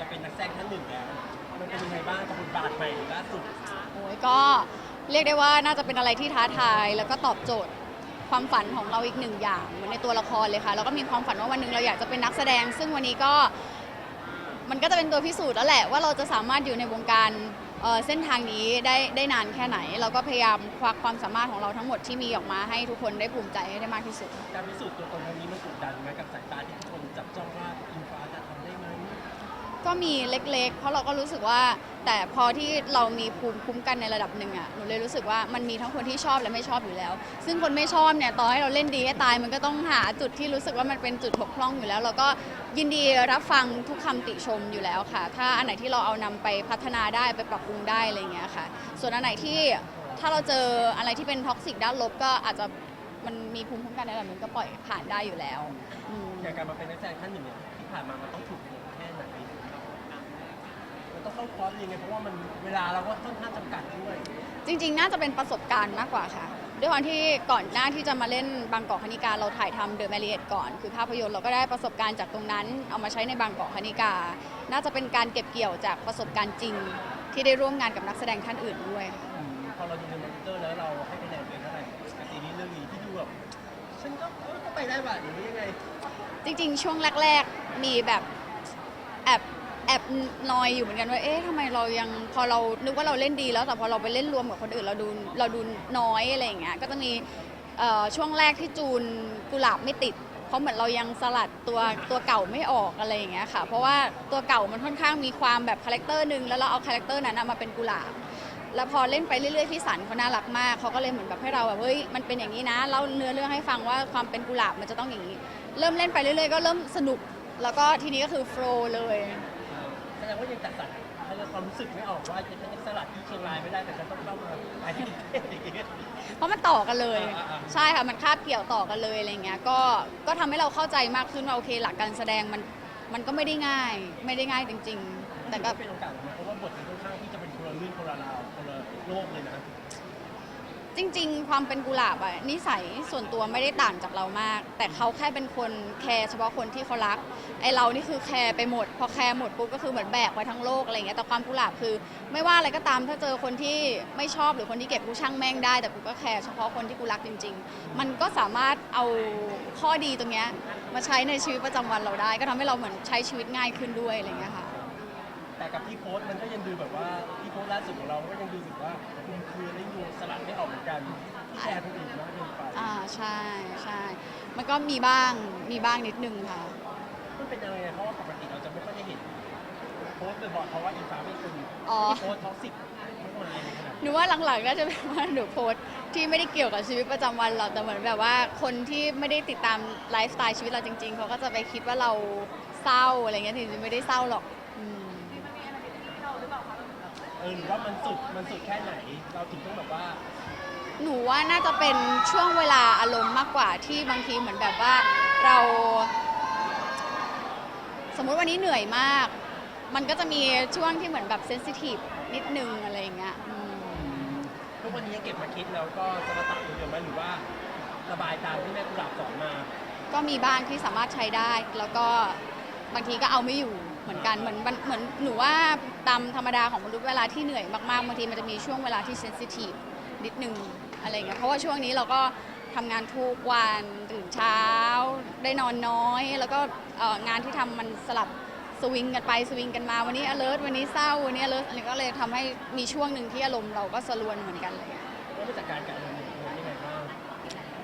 จะเป็นนักแสดงท่านหนึ่งแล้วมันเป็นยังไงบ้างกับบทบาทใหม่ล่าสุดโอ้ยก็เรียกได้ว่าน่าจะเป็นอะไรที่ท้าทาย แล้วก็ตอบโจทย์ความฝันของเราอีกหนึ่งอย่างเหมือนในตัวละครเลยค่ะแล้วก็มีความฝันว่าวันหนึ่งเราอยากจะเป็นนักแสดง ซึ่งวันนี้ก็มันก็จะเป็นตัวพิสูจน์แล้วแหละว่าเราจะสามารถอยู่ในวงการเอ่อเส้นทางนี้ได้ได้นานแค่ไหน เราก็พยายามควักความสามารถของเราทั้งหมดที่มีออกมาให้ทุกคนได้ภูมิใจให้ได้มากที่สุด การพิสูจน์ตัวตนครั้งนี้มันกดดันไหมกับสายตาที่ทุกคนจับจ้องว่าอิงฟ้าจะทำได้ไหม ก็มีเล็ก ๆ เพราะเราก็รู้สึกว่า แต่พอที่เรามีภูมิคุ้มกันในระดับหนึ่งอะหนูเลยรู้สึกว่ามันมีทั้งคนที่ชอบและไม่ชอบอยู่แล้ว ซึ่งคนไม่ชอบเนี่ยต่อให้เราเล่นดีให้ตายมันก็ต้องหาจุดที่รู้สึกว่ามันเป็นจุดบกพร่องอยู่แล้ว เราก็ยินดีรับฟังทุกคำติชมอยู่แล้วค่ะ ถ้าอันไหนที่เราเอานำไปพัฒนาได้ไปปรับปรุงได้อะไรอย่างเงี้ยค่ะ ส่วนอันไหนที่ถ้าเราเจออะไรที่เป็นท็อกซิกด้านลบก็อาจจะมันมีภูมิคุ้มกันในระดับหนึ่งก็ปล่อยผ่านได้อยู่แล้วอืม อย่างการมาเป็นนักแสดงท่านหนึ่งเนี่ยที่ผ่านมามันต้องถูกแค่ไหน ต้องเข้าคอร์สยังไงเพราะว่ามันเวลาเราก็ค่อนข้างจำกัดด้วย จริง ๆ น่าจะเป็นประสบการณ์มากกว่าค่ะ ด้วยความที่ก่อนหน้าที่จะมาเล่นบางกอกคณิกาเราถ่ายทำเดอะแมรี่เอทก่อน คือภาพยนตร์เราก็ได้ประสบการณ์จากตรงนั้น เอามาใช้ในบางกอกคณิกา น่าจะเป็นการเก็บเกี่ยวจากประสบการณ์จริง ที่ได้ร่วมงานกับนักแสดงท่านอื่นด้วยค่ะอืมพอเราดูในมอนิเตอร์แล้วเราให้คะแนนตัวเองเท่าไหร่กับซีรีส์เรื่องนี้ที่ดูแบบฉันก็เออก็ไปได้ว่ะหรือว่ายังไงจริงๆ ช่วงแรก ๆ มีแบบแอบ แอบนอยอยู่เหมือนกันว่าเอ๊ะทำไมเรายังพอเรานึกว่าเราเล่นดีแล้วแต่พอเราไปเล่นรวมกับคนอื่นเราดูเราดูน้อยอะไรอย่างเงี้ยก็จะมีเอ่อช่วงแรกที่จูนกุหลาบไม่ติด เพราะเหมือนเรายังสลัดตัวตัวเก่าไม่ออกอะไรอย่างเงี้ยค่ะ เพราะว่าตัวเก่ามันค่อนข้างมีความแบบคาแรคเตอร์หนึ่งแล้วเราเอาคาแรคเตอร์นั้นนะมาเป็นกุหลาบแล้วพอเล่นไปเรื่อยๆพี่สันเขาน่ารักมากเขาก็เลยเหมือนแบบให้เราแบบเฮ้ยมันเป็นอย่างนี้นะเล่าเนื้อเรื่องให้ฟังว่าความเป็นกุหลาบมันจะต้องอย่างนี้ เริ่มเล่นไปเรื่อยๆก็เริ่มสนุก แล้วก็ทีนี้ก็คือโฟล์เลย ดงว่ายังจัดสรรให้เราความรู้สึกไม่ออกว่าจะเป็นสลัดที่เชียงรายไม่ได้แต่จะต้องเข้ามาไอ้ที่เทพอย่างเงี้ย เพราะมันต่อกันเลย อ่าอ่า ใช่ค่ะมันคาบเกี่ยวต่อกันเลยอะไรเงี้ยก็ก็ทำให้เราเข้าใจมากขึ้นว่าโอเคหลักการแสดงมันมันก็ไม่ได้ง่าย ไม่ได้ง่ายจริง ๆ แต่ก็ เป็นโอกาสนะเพราะว่าบทมันค่อนข้างที่จะเป็นคนละเรื่องคนละราวคนละโลกเลยนะ จริง ๆ ความเป็นกุหลาบอะนิสัยส่วนตัวไม่ได้ต่างจากเรามาก แต่เขาแค่เป็นคนแคร์เฉพาะคนที่เขารักไอเรานี่คือแคร์ไปหมด พอแคร์หมดปุ๊บก็คือเหมือนแบกไว้ทั้งโลกอะไรเงี้ยแต่ความกุหลาบคือ ไม่ว่าอะไรก็ตามถ้าเจอคนที่ไม่ชอบหรือคนที่เก็บกูช่างแม่งได้แต่กูก็แคร์เฉพาะคนที่กูรักจริง ๆ มันก็สามารถเอาข้อดีตรงเนี้ยมาใช้ในชีวิตประจำวันเราได้ ก็ทำให้เราเหมือนใช้ชีวิตง่ายขึ้นด้วยอะไรเงี้ยค่ะ แต่กับที่โพสต์มันก็ยังดูแบบว่าที่โพสต์ล่าสุดของเราก็ยังดูสึกว่าคุมคือได้ดูสลัดไม่ออกเหมือนกันที่แชร์คนอื่นมากเกินไปอ่าใช่ใช่มันก็มีบ้างมีบ้างนิดนึงค่ะมันเป็นยังไงเพราะว่าปกติเราจะไม่ค่อยได้เห็นโพสต์บ่อยๆเพราะว่าอินฟ้าเป็นคนอ๋อที่โพสต์ท็อกซิกมากมายในขนาดหนูว่าหลังๆน่าจะเป็นว่าหนูโพสต์ที่ไม่ได้เกี่ยวกับชีวิตประจำวันเราแต่เหมือนแบบว่าคนที่ไม่ได้ติดตามไลฟ์สไตล์ชีวิตเราจริงๆเขาก็จะไปคิดว่าเราเศร้าอะไรเงี้ยจริงๆไม่ได้เศร้าหรอกอืม เออหรือว่ามันสุดมันสุดแค่ไหน เราถึงต้องแบบว่า หนูว่าน่าจะเป็นช่วงเวลาอารมณ์มากกว่าที่บางทีเหมือนแบบว่าเรา สมมุติวันนี้เหนื่อยมาก มันก็จะมีช่วงที่เหมือนแบบเซนซิทีฟนิดนึงอะไรอย่างเงี้ยอืมทุกวันนี้ยังเก็บมาคิดแล้วก็จะมาตัดตัวเดียวไหมหรือว่าระบายตามที่แม่กุหลาบสอนมา ก็มีบ้างที่สามารถใช้ได้ แล้วก็บางทีก็เอาไม่อยู่ เหมือนกันเหมือนมันเหมือนหนูว่าตามธรรมดาของมนุษย์เวลาที่เหนื่อยมากๆบางทีมันจะมีช่วงเวลาที่เซนซิทีฟนิดนึงอะไรเงี้ยเพราะว่าช่วงนี้เราก็ทำงานทุกวันตื่นเช้า ได้นอนน้อย แล้วก็เอ่องานที่ทำมันสลับสวิงกันไปสวิงกันมาวันนี้ alert วันนี้เศร้าวันนี้ alert อะไรก็เลยทำให้มีช่วงหนึ่งที่อารมณ์เราก็สลวนเหมือนกันเลยว่าจะจัดการกับมณ์ของเรายังไงบ้าง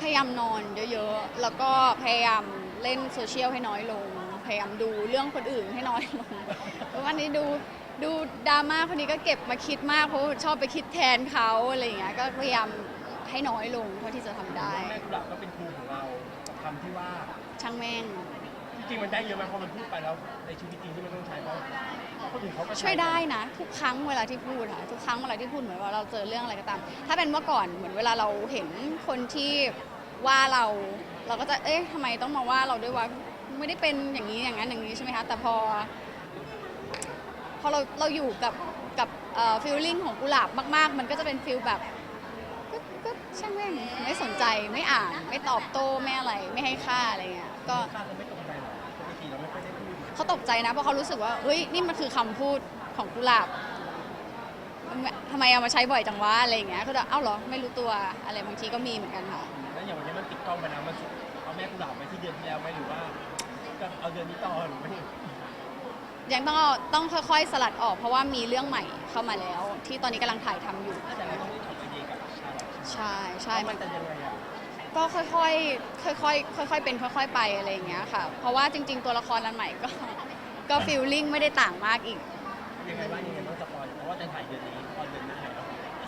พยายามนอนเยอะๆ แล้วก็พยายามเล่นโซเชียลให้น้อยลง พยายามดูเรื่องคนอื่นให้น้อยลงเพราะวันนี้ดูดูดราม่าคนนี้ก็เก็บมาคิดมากเพราะชอบไปคิดแทนเขาอะไรอย่างเงี้ยก็พยายามให้น้อยลงเท่าที่จะทำได้ แม่กุหลาบก็เป็นครูของเรากับคำที่ว่าช่างแม่ง จริงๆมันได้เยอะมากพอมันพูดไปแล้วในชีวิตจริงที่มันต้องใช้เพราะคนอื่นเขาก็ใช้ช่วยได้นะ ทุกครั้งเวลาที่พูดค่ะทุกครั้งเวลาที่พูดเหมือนว่าเราเจอเรื่องอะไรก็ตาม ถ้าเป็นเมื่อก่อนเหมือนเวลาเราเห็นคนที่ว่าเรา เราก็จะเอ๊ะทำไมต้องมาว่าเราด้วยวะ ไม่ได้เป็นอย่างนี้อย่างนั้นอย่างนี้ใช่ไหมคะ แต่พอ พอเราเราอยู่กับกับฟิลลิ่งของกุหลาบมากๆ มันก็จะเป็นฟิลแบบก็ก็ช่างแม่งไม่สนใจไม่อ่านไม่ตอบโต้ไม่อะไรไม่ให้ค่าอะไรเงี้ยก็ค่าเราไม่ตกใจหรอกปกติเราไม่ค่อยได้พูดเขาตกใจนะเพราะเขารู้สึกว่าเฮ้ยนี่มันคือคำพูดของกุหลาบทำไมเอามาใช้บ่อยจังวะอะไรอย่างเงี้ยเขาจะเอ้าเหรอไม่รู้ตัวอะไรบางทีก็มีเหมือนกันค่ะแล้วอย่างวันนี้มันติดกล้องไปแล้วมันเอาแม่กุหลาบไปที่เดือนที่แล้วไหมหรือว่าจะ เอาเดือนนี้ต่อหรือไม่ยังต้องเอาต้องค่อยๆ สลัดออก เพราะว่ามีเรื่องใหม่เข้ามาแล้ว ที่ตอนนี้กำลังถ่ายทำอยู่ แต่เราต้องได้ถอดไอเดียกับชาลอตใช่ใช่ มัมันนจะยังไงอะก็ค่อยๆ ค่อยๆ ค่อยๆ เป็นค่อยๆ ไปอะไรอย่างเงี้ยค่ะ เพราะว่าจริง ๆ ตัวละครอันใหม่ก็ ก็ฟีลลิ่งไม่ได้ต่างมากอีก ยังไงบ้างยังไงบ้างสปอยเพราะว่าจะถ่ายเดือนนี้ตอนเดือนหน้าแล้ว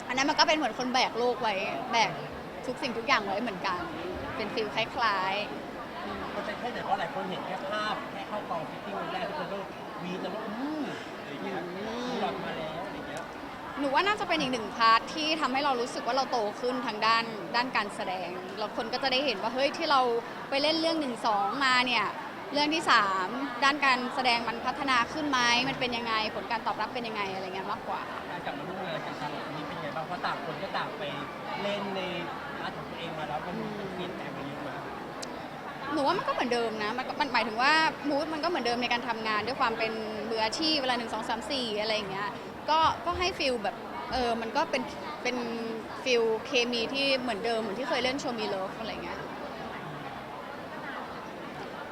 อันนั้นมันก็เป็นเหมือนคนแบกโลกไว้ แบกทุกสิ่งทุกอย่างไว้เหมือนกัน เป็นฟีลคล้ายมั แค่แต่ว่าหลายคนเห็นแค่ภาพแค่เข้ากองฟิตติ้งวันแรกทุกคนก็วีดแล้วก็อู้อะไรอย่างเงี้ยหลาบมาแล้วอะไรอย่างเงี้ยหนูว่าน่าจะเป็นอีกหนึ่งพาร์ทที่ทำให้เรารู้สึกว่าเราโตขึ้นทางด้านด้านการแสดงแล้วคนก็จะได้เห็นว่าเฮ้ยที่เราไปเล่นเรื่องหนึ่งสองมาเนี่ยเรื่องที่สามด้านการแสดงมันพัฒนาขึ้นไหมมันเป็นยังไงผลการตอบรับเป็นยังไงอะไรเงี้ยมากกว่า การกลับมาร่วมงานกับชาลอตนี้เป็นไงบ้างเพราะต่างคนก็ต่างไปเล่นในพาร์ทของตัวเองมาแล้วมันเปลี่ยนแปลงไปเยอะมาก นูว่ามันก็เหมือนเดิมนะมันก็มันหมายถึงว่ามูดมันก็เหมือนเดิมในการทำงานด้วยความเป็นมืออาชีพเวลาหนึ่งสองสามสี่อะไรอย่างเงี้ยก็ก็ให้ฟิลแบบเออมันก็เป็นเป็นฟิลเคมีที่เหมือนเดิมเหมือนที่เคยเล่นโชมีเลิฟอะไรเงี้ย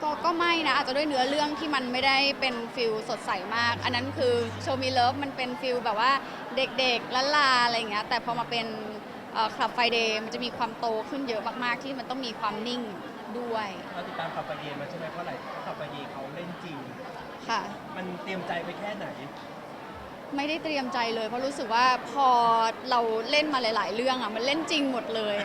ก็ก็ไม่นะอาจจะด้วยเนื้อเรื่องที่มันไม่ได้เป็นฟิลสดใสมาก อันนั้นคือโชมีเลิฟมันเป็นฟิลแบบว่าเด็กๆละลาอะไรอย่างเงี้ยแต่พอมาเป็นคลับไฟเดย์มันจะมีความโตขึ้นเยอะมากๆที่มันต้องมีความนิ่ง ด้วย เราติดตามขับไปเยมาใช่ไหมเพราะอะไรเพราะขับไปเยเขาเล่นจริง ค่ะ มันเตรียมใจไปแค่ไหน ไม่ได้เตรียมใจเลยเพราะรู้สึกว่าพอเราเล่นมาหลาย ๆ เรื่องอะมันเล่นจริงหมดเลย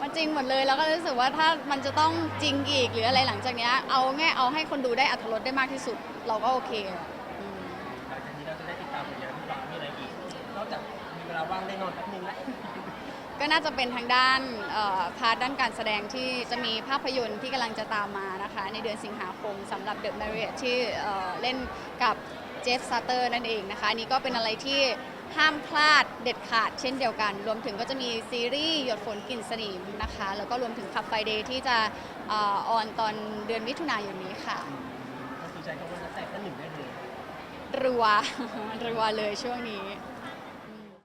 มันจริงหมดเลยแล้วก็รู้สึกว่าถ้ามันจะต้องจริงอีกหรืออะไรหลังจากเนี้ยเอาแง่เอาให้คนดูได้อัธรสได้มากที่สุด เราก็โอเคอะอืมหลังจากนี้เราจะได้ติดตามผลงานที่ฟ้ามีอะไรอีก นอกจากมีเวลาว่างได้นอนแป๊บนึงแล้ว ก็น่าจะเป็นทางด้านเอ่อพาร์ทด้านการแสดงที่จะมีภาพยนตร์ที่กำลังจะตามมานะคะ ในเดือนสิงหาคมสำหรับ The Marriott ที่เอ่อเล่นกับเจฟซาเตอร์นั่นเองนะคะ อันนี้ก็เป็นอะไรที่ห้ามพลาดเด็ดขาดเช่นเดียวกัน รวมถึงก็จะมีซีรีส์หยดฝนกลิ่นสนิมนะคะ แล้วก็รวมถึงขับไฟเดย์ที่จะเออนตอนเดือนมิถุนายนนี้ค่ะก็คือใช้คำว่านักแต่งท่านหนึ่งได้เลยรัวรัวเลยช่วงนี้อ